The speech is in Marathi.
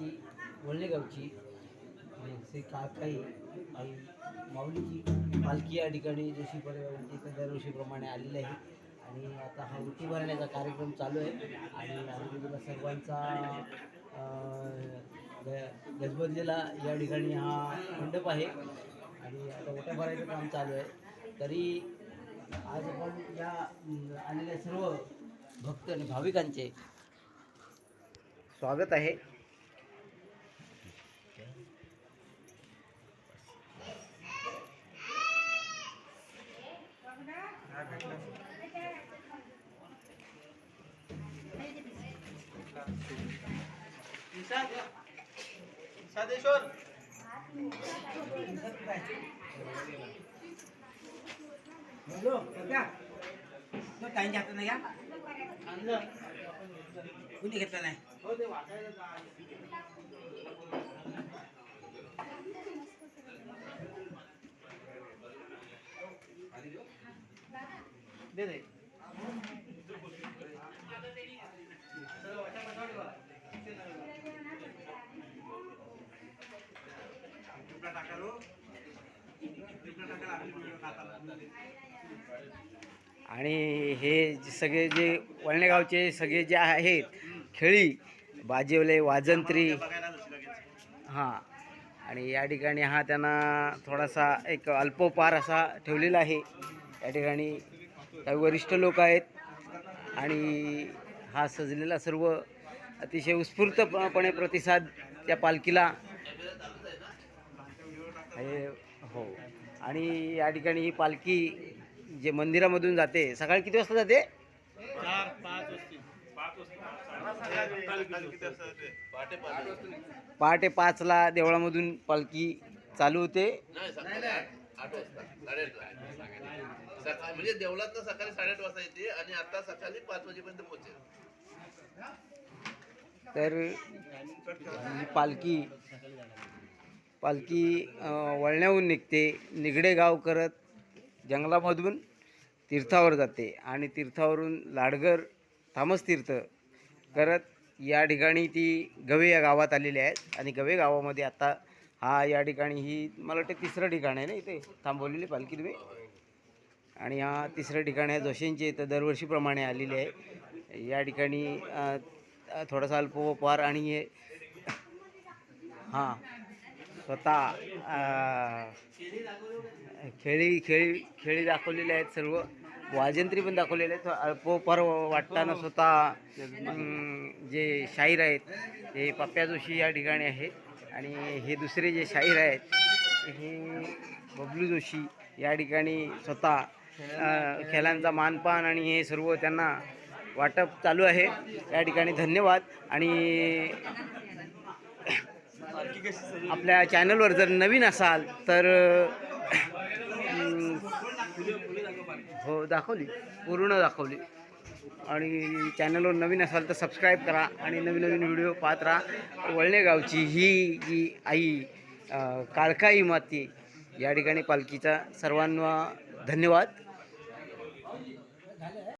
गावाची वळणेगावची म्हणजे श्री काकाई आई माऊलीची पालखी या ठिकाणी जोशी परिवारांची दरवर्षीप्रमाणे आलेली आहे. आणि आता हा उटी भरण्याचा कार्यक्रम चालू आहे. आणि आजूबाजूला सर्वांचा ग- गजबजलेला या ठिकाणी हा मंडप आहे. आणि आता ओट्या भरायचं काम चालू आहे. तरी आज आपण या आलेल्या सर्व भक्त आणि भाविकांचे स्वागत आहे. काही घेतलं नाही का कुणी घेतलं नाही दे दे आणि हे जे सगळे जे वळणेगावचे सगळे जे आहेत खेळी बाजेवले वाजंत्री हां. आणि या ठिकाणी हा त्यांना थोडासा एक अल्पोपार असा ठेवलेला आहे. या ठिकाणी काही वरिष्ठ लोक आहेत आणि हा सजलेला सर्व अतिशय उत्स्फूर्तपणे प्रतिसाद त्या पालखीला. हे हो. आणि या ठिकाणी ही पालखी जे मंदिरामधून जाते सकाळी किती वाजता जाते? पहाटे पाचला देवळामधून पालखी चालू होते. सकाळी म्हणजे देवळात सकाळी साडेआठ वाजता येते आणि आता सकाळी पाच वाजेपर्यंत पोहोचेल. तर पालखी पालखी वळण्याहून निघते निगडे गाव करत जंगलामधून तीर्थावर जाते आणि तीर्थावरून लाडगर थामस तीर्थ करत या ठिकाणी ती गवे या गावात आलेली आहेत. आणि गवे गावामध्ये आता हा या ठिकाणी ही मला वाटतं तिसरं ठिकाण आहे ना इथे थांबवलेली पालखी तुम्ही? आणि हा तिसरं ठिकाण आहे जोशींचे इथं दरवर्षीप्रमाणे आलेली आहे. या ठिकाणी थोडासा अल्पोपहार आणि हे हां. स्वतः खेळी खेळी खेळी दाखवलेले आहेत सर्व. वाजंत्री पण दाखवलेले आहेत. अल्पोपहार वाटताना स्वतः जे शाहीर आहेत ते पप्प्या जोशी या ठिकाणी आहेत. आणि हे दुसरे जे शाहीर आहेत हे बबलू जोशी या ठिकाणी स्वतः खेळांचा मानपान आणि हे सर्व त्यांना वाटप चालू आहे. या ठिकाणी धन्यवाद. आणि आपल्या चॅनलवर जर नवीन असाल तर हो दाखवली. पूर्ण दाखवली. आणि चॅनलवर नवीन असाल तर सबस्क्राईब करा आणि नवीन नवीन व्हिडिओ पाहत राहा. वळणेगावची ही जी आई काळकाई माती या ठिकाणी पालखीचा सर्वांना धन्यवाद.